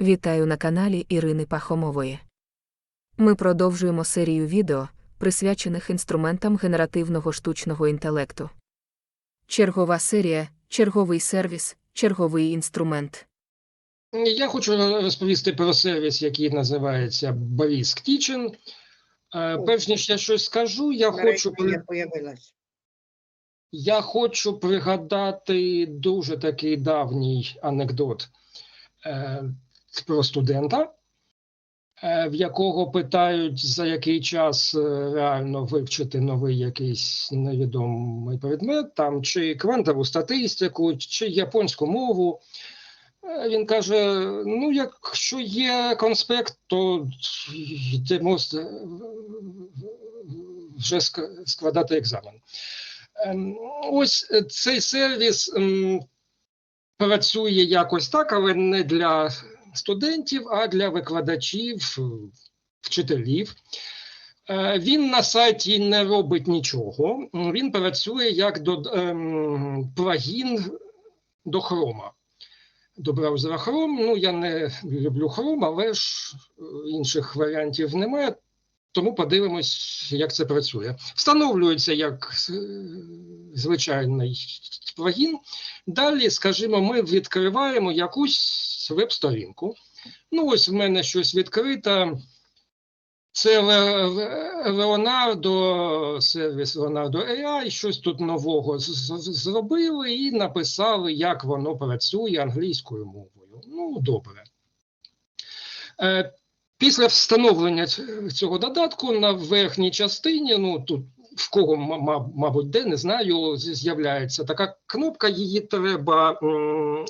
Вітаю на каналі Ірини Пахомової. Ми продовжуємо серію відео, присвячених інструментам генеративного штучного інтелекту. Чергова серія, черговий сервіс, черговий інструмент. Я хочу розповісти про сервіс, який називається Barisk Kitchen. Е, Перш ніж я щось скажу, я хочу, я хочу пригадати дуже такий давній анекдот е, про студента, е, в якого питають, за який час е, реально вивчити новий якийсь невідомий предмет, там чи квантову статистику, чи японську мову. Е, Він каже: ну, якщо є конспект, то йдемо вже складати екзамен. Ем, Ось цей сервіс працює якось так, але не для студентів, а для викладачів, вчителів. Е, Він на сайті не робить нічого. Він працює як до, ем, плагін до хрома. До браузера Chrome. Ну, я не люблю Chrome, але ж е, інших варіантів немає. Тому подивимось, як це працює. Встановлюється як е, звичайний плагін. Далі, скажімо, ми відкриваємо якусь веб-сторінку. Ну, ось в мене щось відкрите. Це Ле- Ле- сервіс Leonardo AI, щось тут нового зробили і написали, як воно працює англійською мовою. Ну, добре. Після встановлення цього додатку на верхній частині, ну тут в кого, ма- ма- мабуть, де, не знаю, з'являється така кнопка, її треба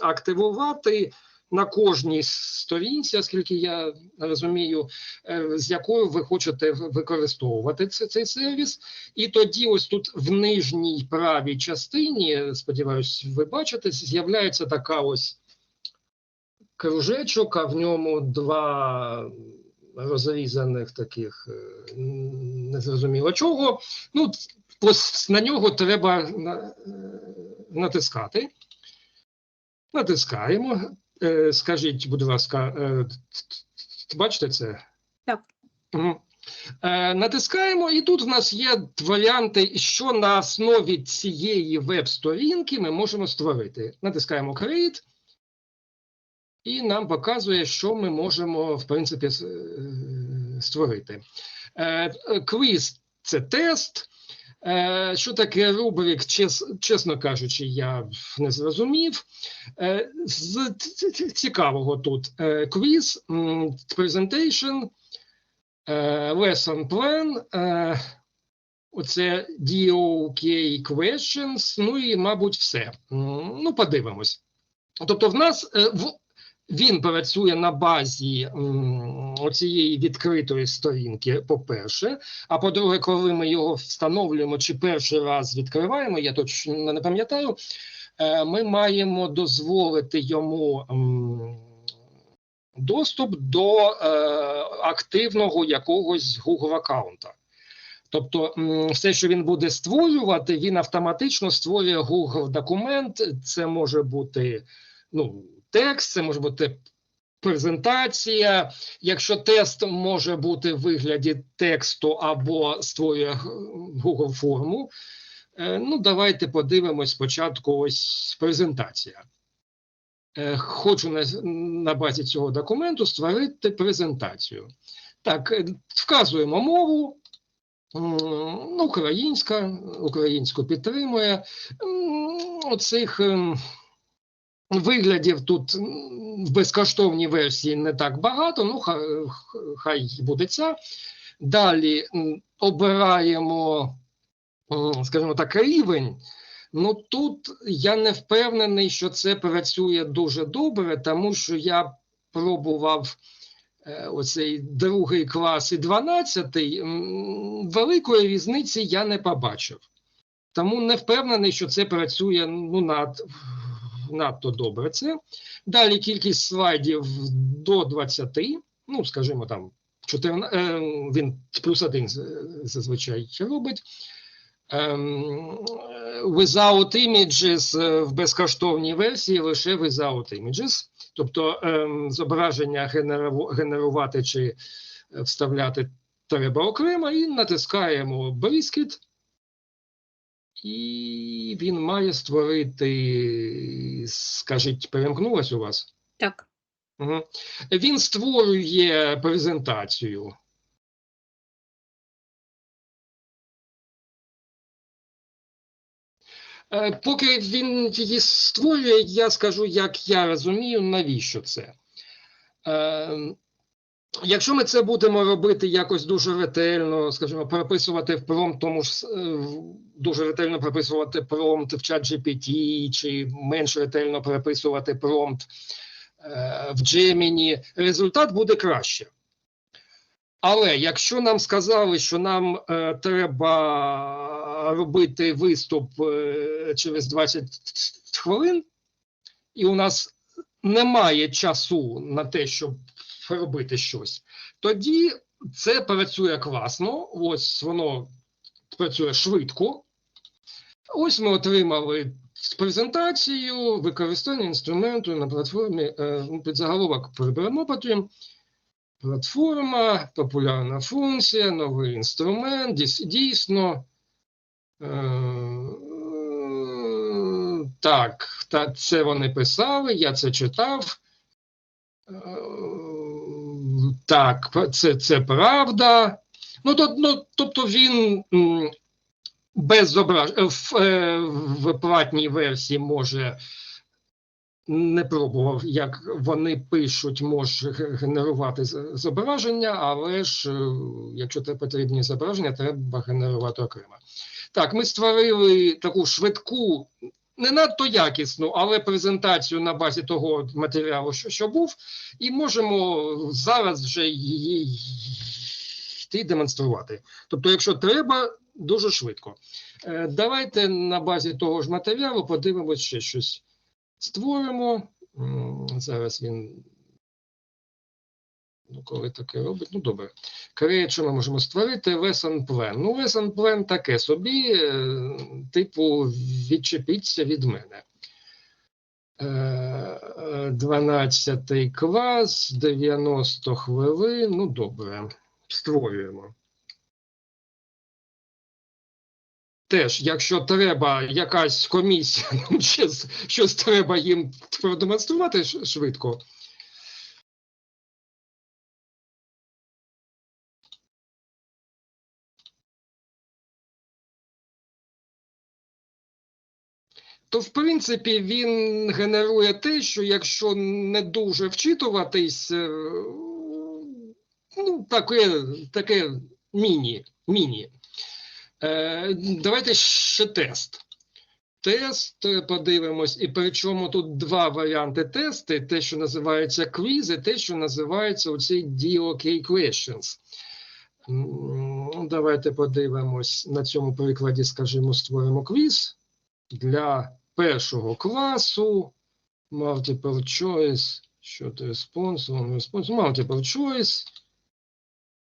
активувати на кожній сторінці, оскільки я розумію, е, з якою ви хочете використовувати цей сервіс. І тоді, ось тут в нижній правій частині, сподіваюсь, ви бачите, з'являється така ось кружечок, а в ньому два розрізаних таких е, незрозуміло чого. Ну, на нього треба е, натискати. Натискаємо. Е, Скажіть, будь ласка, бачите це? Так. Натискаємо, і тут в нас є варіанти, що на основі цієї веб-сторінки ми можемо створити. Натискаємо Create, і нам показує, що ми можемо, в принципі, е, створити. Е, Квіз це тест. Е, Що таке рубрик, чес- чесно кажучи, я не зрозумів. З цікавого тут квіз, е, lesson plan, оце DOK questions, ну і, мабуть, все. Ну, подивимось. Тобто, в нас в, він працює на базі оцієї відкритої сторінки, по-перше. А по-друге, коли ми його встановлюємо чи перший раз відкриваємо, я точно не пам'ятаю, е, ми маємо дозволити йому доступ до е, активного якогось Google аккаунта. Тобто, все, що він буде створювати, він автоматично створює Google документ. Це може бути ну, текст, це може бути презентація. Якщо тест може бути в вигляді тексту або створює Google форму. Е, Ну, давайте подивимось спочатку ось презентація. Е, Хочу на, на базі цього документу створити презентацію. Так, е, вказуємо мову. Ну, українська, українську підтримує. Оцих ем, виглядів тут в безкоштовній версії не так багато, ну хай, буде ця. Далі обираємо, скажімо так, рівень. Ну тут я не впевнений, що це працює дуже добре, тому що я пробував е, оцей другий клас і дванадцятий. Великої різниці я не побачив. Тому не впевнений, що це працює ну, над, надто добре. Це. Далі кількість слайдів до 20, ну, скажімо, там 14, е, він плюс один зазвичай робить. Ем, Without images в безкоштовній версії лише without images. Тобто ем, зображення генерувати чи вставляти треба окремо і натискаємо Бріскіт. І він має створити, скажіть, перемкнулось у вас? Так. Угу. Він створює презентацію. Е, Поки він її створює, я скажу, як я розумію, навіщо це. Якщо ми це будемо робити якось дуже ретельно, скажімо, прописувати в промпт, тому ж е, дуже ретельно прописувати промпт в чат GPT, чи менш ретельно прописувати промпт е, в Gemini, результат буде краще. Але якщо нам сказали, що нам е, треба робити виступ е, через 20 хвилин, і у нас немає часу на те, щоб робити щось, тоді це працює класно. Ось воно працює швидко. Ось ми отримали презентацію використання інструменту на платформі е, ну, під заголовок приберемо. Платформа, популярна функція, новий інструмент, дійсно. Е, Так, це вони писали, я це читав. Е, Так, це, це правда. Ну, то, ну, тобто він без зображ... е, в, е, в платній версії може не пробував, як вони пишуть, може генерувати зображення, але ж е, якщо це потрібні зображення, треба генерувати окремо. Так, ми створили таку швидку, не надто якісну, але презентацію на базі того матеріалу, що, що був, і можемо зараз вже її йти демонструвати. Тобто, якщо треба, дуже швидко. Е, Давайте на базі того ж матеріалу подивимось ще щось створимо. Зараз він. Ну, коли таке робить, ну добре. Create, що ми можемо створити? Lesson plan. Ну, lesson plan таке собі, е, типу, відчепіться від мене. Е, е, 12 клас, 90 хвилин. Ну, добре. Створюємо. Теж, якщо треба якась комісія, ну, щось, щось треба їм продемонструвати швидко. То, в принципі, він генерує те, що якщо не дуже вчитуватись, е, ну, таке, таке міні, міні. Е, давайте ще тест. Тест е, подивимось, і причому тут два варіанти тести: те, що називається квіз, і те, що називається оцей DOK questions. Давайте подивимось на цьому прикладі, скажімо, створимо квіз для першого класу. Multiple choice. Що то response, on response, multiple choice.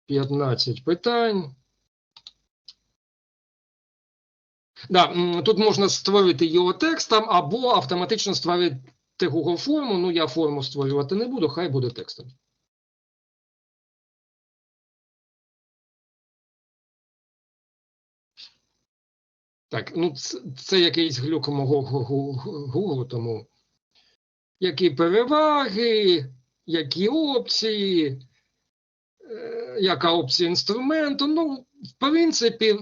15 питань. Да, тут можна створити його текстом або автоматично створити Google форму. Ну, я форму створювати не буду, хай буде текстом. Так, ну це, це якийсь глюк мого Google, тому які переваги, які опції, е, яка опція інструменту. Ну, в принципі,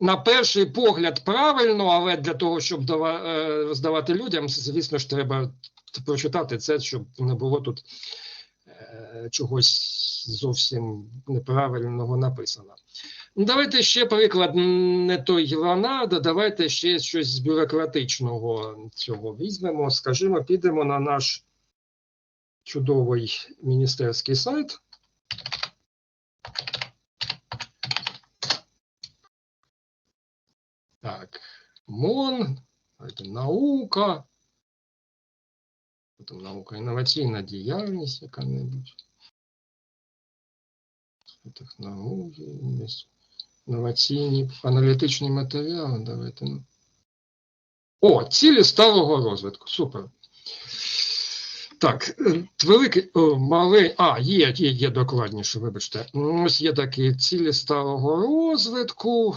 на перший погляд правильно, але для того, щоб е, роздавати людям, звісно ж, треба прочитати це, щоб не було тут е, чогось зовсім неправильного написано. Ну, Давайте ще приклад не той Леонардо, давайте ще щось з бюрократичного цього візьмемо. Скажімо, підемо на наш чудовий міністерський сайт. Так, МОН, наука. Потім наука, інноваційна діяльність яка-небудь. Технології, інноваційні, аналітичні матеріали. Давайте. ну. О, цілі сталого розвитку. Супер. Так, е, великий, малий, а, є, є, є докладніше, вибачте. Ось є такі цілі сталого розвитку.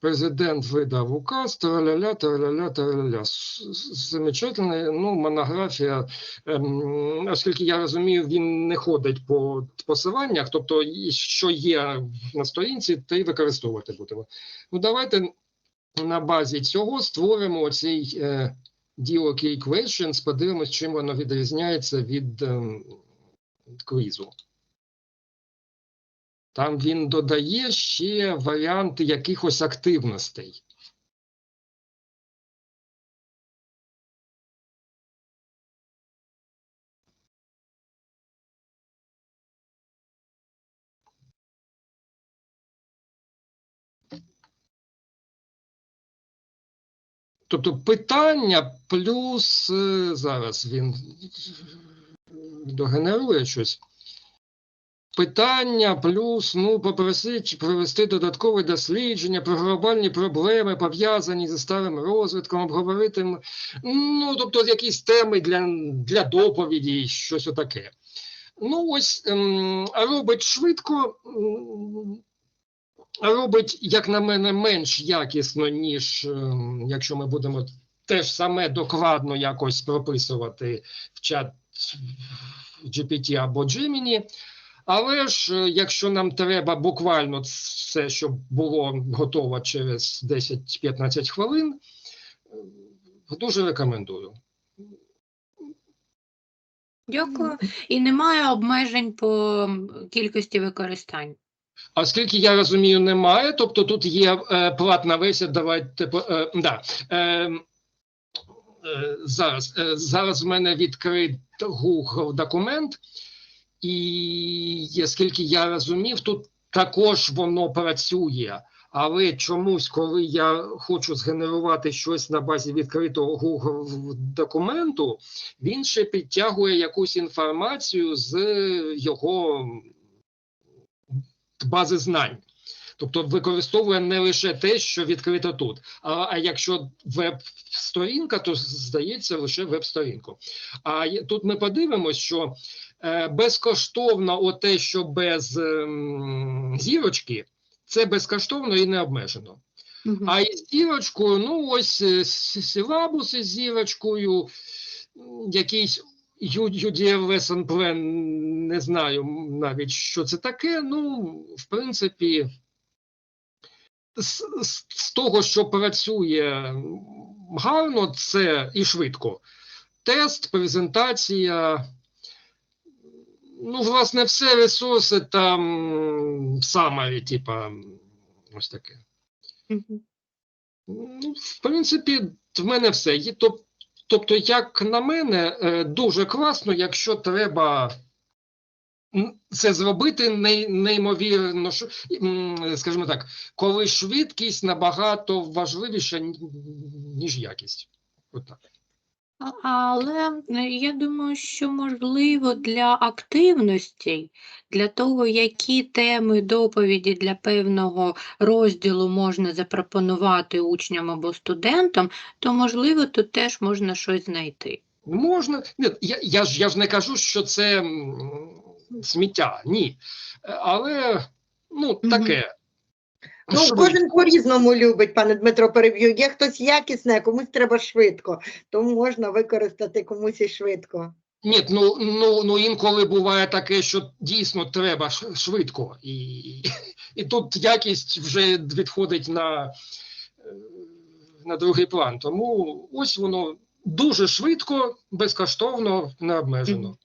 Президент видав указ, тараля. С- с- Замечательна, ну, монографія, ем, оскільки я розумію, він не ходить по посиланнях, тобто, що є на сторінці, те й використовувати будемо. Ну, давайте на базі цього створимо оцей е, DOK Questions, подивимось, чим воно відрізняється від ем, квізу. Там він додає ще варіанти якихось активностей. Тобто питання плюс е, зараз він догенерує щось. Питання плюс, ну, попросить провести додаткове дослідження про глобальні проблеми, пов'язані зі старим розвитком, обговорити. Ну, тобто, якісь теми для, для доповіді, щось отаке. Ну, ось ем, робить швидко, робить, як на мене, менш якісно, ніж ем, якщо ми будемо те ж саме докладно якось прописувати в чат GPT або Gemini. Але ж, е, якщо нам треба буквально все, щоб було готово через 10-15 хвилин, е, дуже рекомендую. Дякую. І немає обмежень по кількості використань. А Оскільки я розумію, немає, тобто тут є е, платна версія, давайте е, да. Е, е, зараз, е, зараз в мене відкрит Google документ, і оскільки я розумів, тут також воно працює. Але чомусь, коли я хочу згенерувати щось на базі відкритого Google документу, він ще підтягує якусь інформацію з його бази знань. Тобто використовує не лише те, що відкрито тут. А, а якщо веб-сторінка, то здається лише веб-сторінку. А тут ми подивимось, що безкоштовно оте, що без ем, зірочки, це безкоштовно і не обмежено. Мгм. А із зірочкою, ну ось е, с- силабуси з зірочкою, якийсь UDL Plan, не знаю навіть, що це таке. Ну, в принципі, з, з, з того, що працює гарно, це і швидко. Тест, презентація. Ну, власне, все ресурси там саме, типа, ось таке. Ну, в принципі, в мене все. Тобто, як на мене, е, дуже класно, якщо треба це зробити неймовірно, скажімо так, коли швидкість набагато важливіша, ніж якість. Отак. А- Але е, я думаю, що можливо для активностей, для того, які теми доповіді для певного розділу можна запропонувати учням або студентам, то можливо тут теж можна щось знайти. Можна. Ні, я, я, ж, я ж не кажу, що це сміття, ні. Е, Але ну, таке. Ну, Швидко. кожен по-різному любить, пане Дмитро, переб'ю. Є хтось якісне, а комусь треба швидко, тому можна використати комусь і швидко. Ні, ну, ну, ну інколи буває таке, що дійсно треба швидко, і, і тут якість вже відходить на, на другий план. Тому ось воно дуже швидко, безкоштовно, не обмежено.